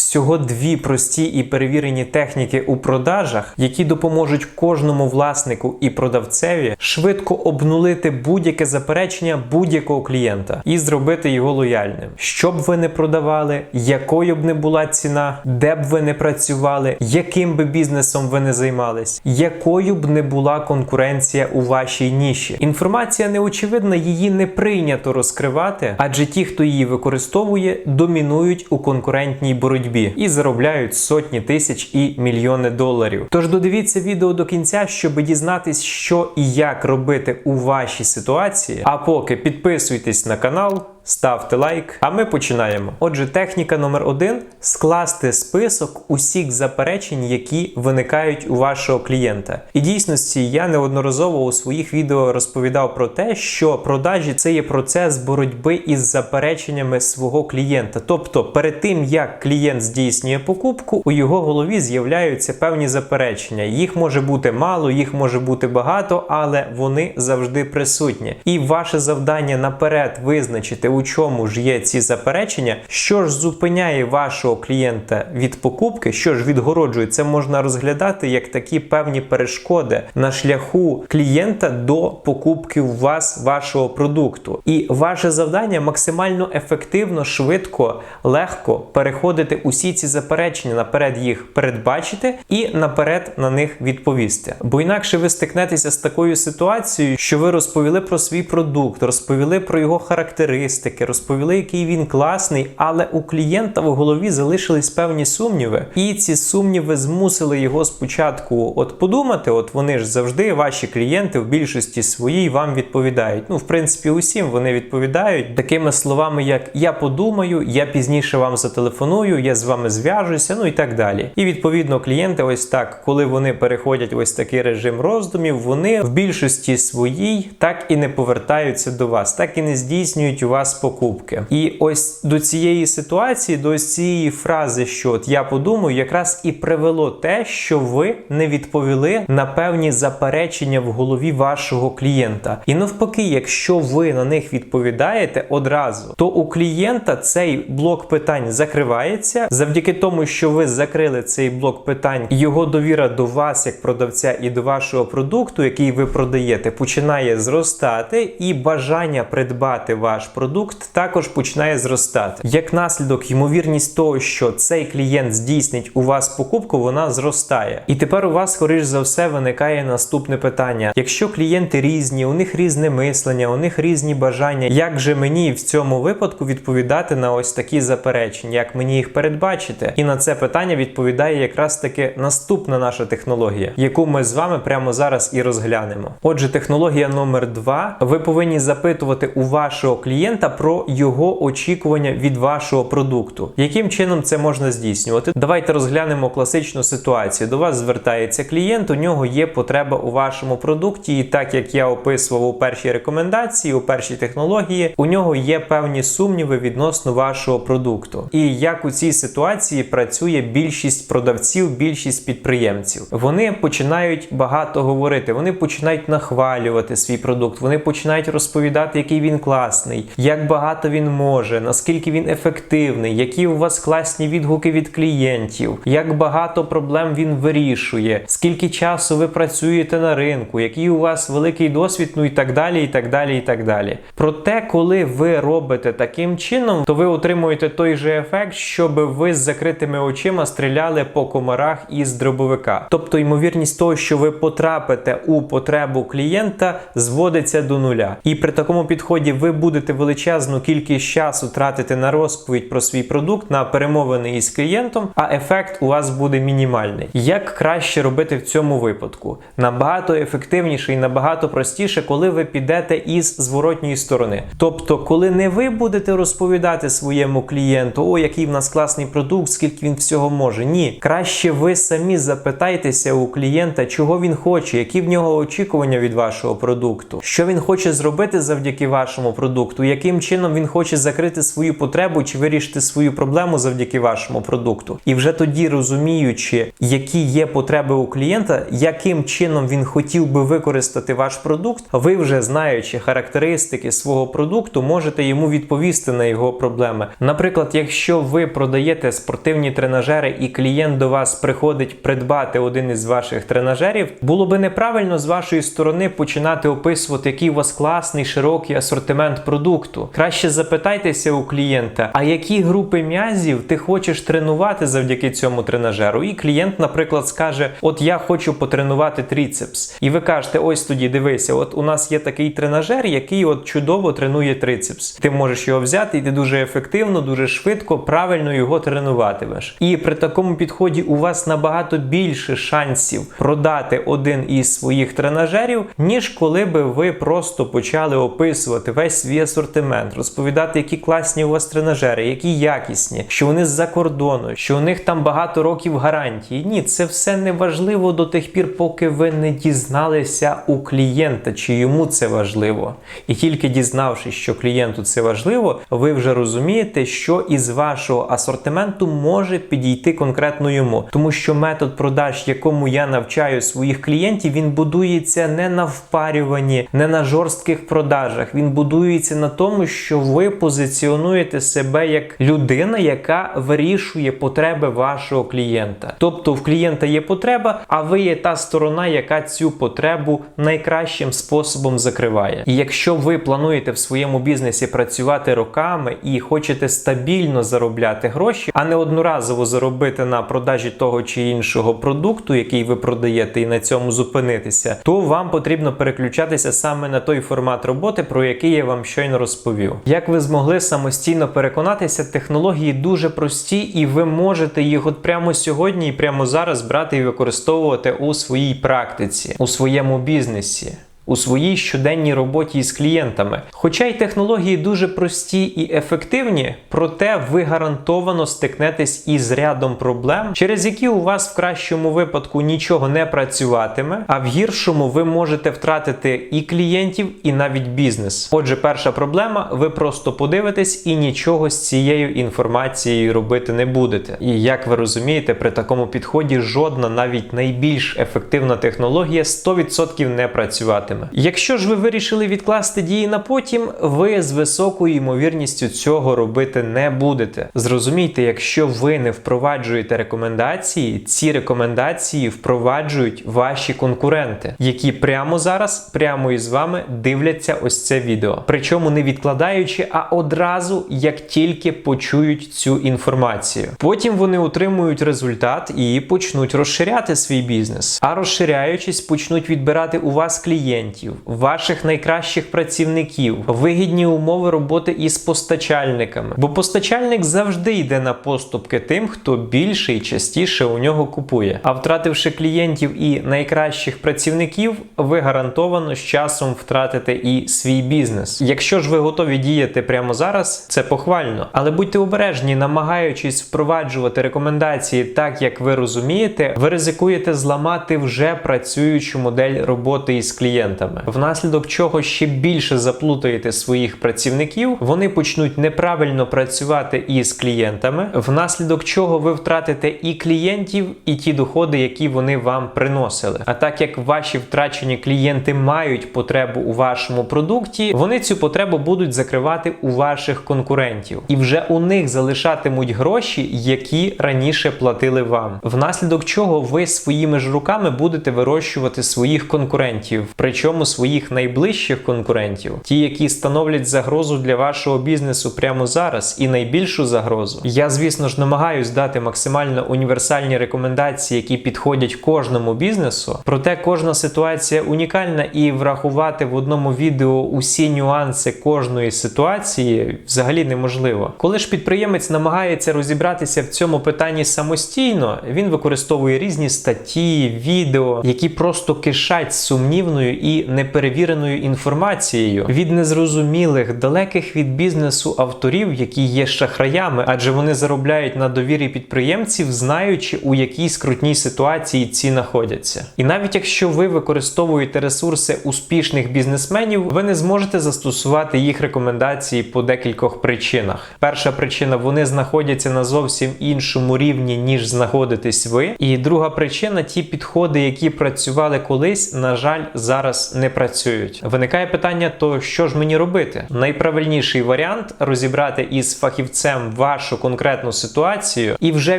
Всього дві прості і перевірені техніки у продажах, які допоможуть кожному власнику і продавцеві швидко обнулити будь-яке заперечення будь-якого клієнта і зробити його лояльним. Що б ви не продавали, якою б не була ціна, де б ви не працювали, яким би бізнесом ви не займались, якою б не була конкуренція у вашій ніші. Інформація неочевидна, її не прийнято розкривати, адже ті, хто її використовує, домінують у конкурентній боротьбі і заробляють сотні тисяч і мільйони доларів. Тож додивіться відео до кінця, щоб дізнатись, що і як робити у вашій ситуації. А поки підписуйтесь на канал. Ставте лайк, а ми починаємо. Отже, техніка номер один скласти список усіх заперечень, які виникають у вашого клієнта. І дійсності я неодноразово у своїх відео розповідав про те, що продажі це є процес боротьби із запереченнями свого клієнта. Тобто, перед тим як клієнт здійснює покупку, у його голові з'являються певні заперечення. Їх може бути мало, їх може бути багато, але вони завжди присутні. І ваше завдання наперед визначити, у чому ж є ці заперечення, що ж зупиняє вашого клієнта від покупки, що ж відгороджує, це можна розглядати як такі певні перешкоди на шляху клієнта до покупки у вас вашого продукту. І ваше завдання максимально ефективно, швидко, легко переходити усі ці заперечення, наперед їх передбачити і наперед на них відповісти. Бо інакше ви стикнетеся з такою ситуацією, що ви розповіли про свій продукт, розповіли про його характеристики, розповіли, який він класний, але у клієнта в голові залишились певні сумніви, і ці сумніви змусили його спочатку от подумати. От вони ж завжди, ваші клієнти в більшості своїй вам відповідають. Ну, в принципі, усім вони відповідають такими словами, як я подумаю, я пізніше вам зателефоную, я з вами зв'яжуся, ну і так далі. І відповідно клієнти, ось так, коли вони переходять ось такий режим роздумів, вони в більшості своїй так і не повертаються до вас, так і не здійснюють у вас покупки. І ось до цієї ситуації, до ось цієї фрази, що от я подумаю, якраз і привело те, що ви не відповіли на певні заперечення в голові вашого клієнта. І навпаки, якщо ви на них відповідаєте одразу, то у клієнта цей блок питань закривається завдяки тому, що ви закрили цей блок питань, його довіра до вас, як продавця, і до вашого продукту, який ви продаєте, починає зростати, і бажання придбати ваш продукт також починає зростати. Як наслідок, ймовірність того, що цей клієнт здійснить у вас покупку, вона зростає. І тепер у вас, скоріш за все, виникає наступне питання: якщо клієнти різні, у них різне мислення, у них різні бажання, як же мені в цьому випадку відповідати на ось такі заперечення, як мені їх передбачити? І на це питання відповідає якраз таки наступна наша технологія, яку ми з вами прямо зараз і розглянемо. Отже, технологія номер два: ви повинні запитувати у вашого клієнта про його очікування від вашого продукту. Яким чином це можна здійснювати? Давайте розглянемо класичну ситуацію. До вас звертається клієнт, у нього є потреба у вашому продукті, і так як я описував у першій рекомендації, у першій технології, у нього є певні сумніви відносно вашого продукту. І як у цій ситуації працює більшість продавців, більшість підприємців. Вони починають багато говорити, вони починають нахвалювати свій продукт, вони починають розповідати, який він класний, як багато він може, наскільки він ефективний, які у вас класні відгуки від клієнтів, як багато проблем він вирішує, скільки часу ви працюєте на ринку, який у вас великий досвід, ну і так далі, і так далі, і так далі. Проте, коли ви робите таким чином, то ви отримуєте той же ефект, щоб ви з закритими очима стріляли по комарах із дробовика. Тобто, ймовірність того, що ви потрапите у потребу клієнта, зводиться до нуля. І при такому підході ви будете величезну кількість часу тратити на розповідь про свій продукт, на перемовини із клієнтом, а ефект у вас буде мінімальний. Як краще робити в цьому випадку? Набагато ефективніше і набагато простіше, коли ви підете із зворотньої сторони. Тобто, коли не ви будете розповідати своєму клієнту, о, який в нас класний продукт, скільки він всього може. Ні, краще ви самі запитайтеся у клієнта, чого він хоче, які в нього очікування від вашого продукту, що він хоче зробити завдяки вашому продукту, яким чином він хоче закрити свою потребу чи вирішити свою проблему завдяки вашому продукту. І вже тоді розуміючи, які є потреби у клієнта, яким чином він хотів би використати ваш продукт, ви вже знаючи характеристики свого продукту, можете йому відповісти на його проблеми. Наприклад, якщо ви продаєте спортивні тренажери і клієнт до вас приходить придбати один із ваших тренажерів, було би неправильно з вашої сторони починати описувати, який у вас класний широкий асортимент продукту. Краще запитайтеся у клієнта, а які групи м'язів ти хочеш тренувати завдяки цьому тренажеру. І клієнт, наприклад, скаже: От я хочу потренувати тріцепс. І ви кажете, ось тоді дивися, от у нас є такий тренажер, який от чудово тренує трицепс. Ти можеш його взяти, і ти дуже ефективно, дуже швидко, правильно його тренуватимеш. І при такому підході у вас набагато більше шансів продати один із своїх тренажерів, ніж коли би ви просто почали описувати весь свій асортимент, розповідати, які класні у вас тренажери, які якісні, що вони з-за кордону, що у них там багато років гарантії. Ні, це все не важливо до тих пір, поки ви не дізналися у клієнта, чи йому це важливо. І тільки дізнавшись, що клієнту це важливо, ви вже розумієте, що із вашого асортименту може підійти конкретно йому, тому що метод продаж, якому я навчаю своїх клієнтів, він будується не на впарюванні, не на жорстких продажах. Він будується на тому, що ви позиціонуєте себе як людина, яка вирішує потреби вашого клієнта. Тобто в клієнта є потреба, а ви є та сторона, яка цю потребу найкращим способом закриває. І якщо ви плануєте в своєму бізнесі працювати роками і хочете стабільно заробляти гроші, а не одноразово заробити на продажі того чи іншого продукту, який ви продаєте, і на цьому зупинитися, то вам потрібно переключатися саме на той формат роботи, про який я вам щойно розповів. Як ви змогли самостійно переконатися, технології дуже прості, і ви можете їх от прямо сьогодні і прямо зараз брати і використовувати у своїй практиці, у своєму бізнесі. У своїй щоденній роботі із клієнтами. Хоча й технології дуже прості і ефективні, проте ви гарантовано стикнетесь із рядом проблем, через які у вас в кращому випадку нічого не працюватиме, а в гіршому ви можете втратити і клієнтів, і навіть бізнес. Отже, перша проблема: ви просто подивитесь і нічого з цією інформацією робити не будете. І як ви розумієте, при такому підході жодна, навіть найбільш ефективна технологія 100% не працюватиме. Якщо ж ви вирішили відкласти дії на потім, ви з високою ймовірністю цього робити не будете. Зрозумійте, якщо ви не впроваджуєте рекомендації, ці рекомендації впроваджують ваші конкуренти, які прямо зараз, прямо із вами дивляться ось це відео. Причому не відкладаючи, а одразу як тільки почують цю інформацію. Потім вони отримують результат і почнуть розширяти свій бізнес. А розширяючись, почнуть відбирати у вас клієнтів клієнтів, ваших найкращих працівників, вигідні умови роботи із постачальниками. Бо постачальник завжди йде на поступки тим, хто більше і частіше у нього купує. А втративши клієнтів і найкращих працівників, ви гарантовано з часом втратите і свій бізнес. Якщо ж ви готові діяти прямо зараз, це похвально. Але будьте обережні, намагаючись впроваджувати рекомендації так, як ви розумієте, ви ризикуєте зламати вже працюючу модель роботи із клієнтами, внаслідок чого ще більше заплутаєте своїх працівників, вони почнуть неправильно працювати із клієнтами, внаслідок чого ви втратите і клієнтів, і ті доходи, які вони вам приносили. А так як ваші втрачені клієнти мають потребу у вашому продукті, вони цю потребу будуть закривати у ваших конкурентів, і вже у них залишатимуть гроші, які раніше платили вам. Внаслідок чого ви своїми ж руками будете вирощувати своїх конкурентів, причому своїх найближчих конкурентів, ті, які становлять загрозу для вашого бізнесу прямо зараз, і найбільшу загрозу. Я, звісно ж, намагаюсь дати максимально універсальні рекомендації, які підходять кожному бізнесу. Проте кожна ситуація унікальна і врахувати в одному відео усі нюанси кожної ситуації взагалі неможливо. Коли ж підприємець намагається розібратися в цьому питанні самостійно, він використовує різні статті, відео, які просто кишать сумнівною і і неперевіреною інформацією від незрозумілих, далеких від бізнесу авторів, які є шахраями, адже вони заробляють на довірі підприємців, знаючи у якій скрутній ситуації ці знаходяться. І навіть якщо ви використовуєте ресурси успішних бізнесменів, ви не зможете застосувати їх рекомендації по декількох причинах. Перша причина вони знаходяться на зовсім іншому рівні, ніж знаходитесь ви. І друга причина ті підходи, які працювали колись, на жаль, зараз не працюють. Виникає питання: то що ж мені робити? Найправильніший варіант розібрати із фахівцем вашу конкретну ситуацію і вже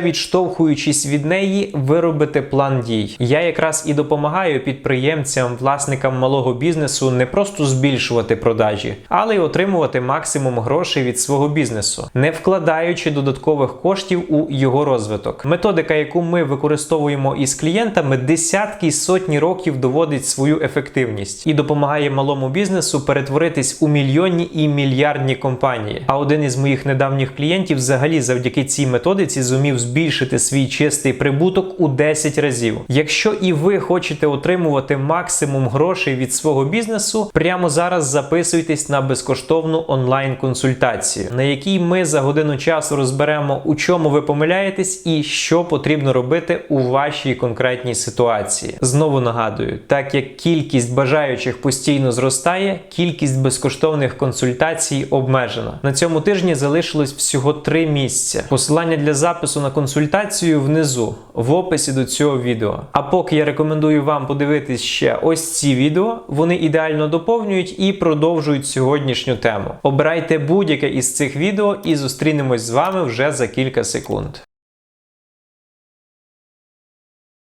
відштовхуючись від неї, виробити план дій. Я якраз і допомагаю підприємцям, власникам малого бізнесу не просто збільшувати продажі, але й отримувати максимум грошей від свого бізнесу, не вкладаючи додаткових коштів у його розвиток. Методика, яку ми використовуємо із клієнтами, десятки і сотні років доводить свою ефективність і допомагає малому бізнесу перетворитись у мільйонні і мільярдні компанії. А один із моїх недавніх клієнтів взагалі завдяки цій методиці зумів збільшити свій чистий прибуток у 10 разів. Якщо і ви хочете отримувати максимум грошей від свого бізнесу, прямо зараз записуйтесь на безкоштовну онлайн-консультацію, на якій ми за годину часу розберемо, у чому ви помиляєтесь і що потрібно робити у вашій конкретній ситуації. Знову нагадую, так як кількість бажаючих постійно зростає, кількість безкоштовних консультацій обмежена. На цьому тижні залишилось всього три місця. Посилання для запису на консультацію внизу в описі до цього відео. А поки я рекомендую вам подивитись ще ось ці відео, вони ідеально доповнюють і продовжують сьогоднішню тему. Обирайте будь-яке із цих відео і зустрінемось з вами вже за кілька секунд.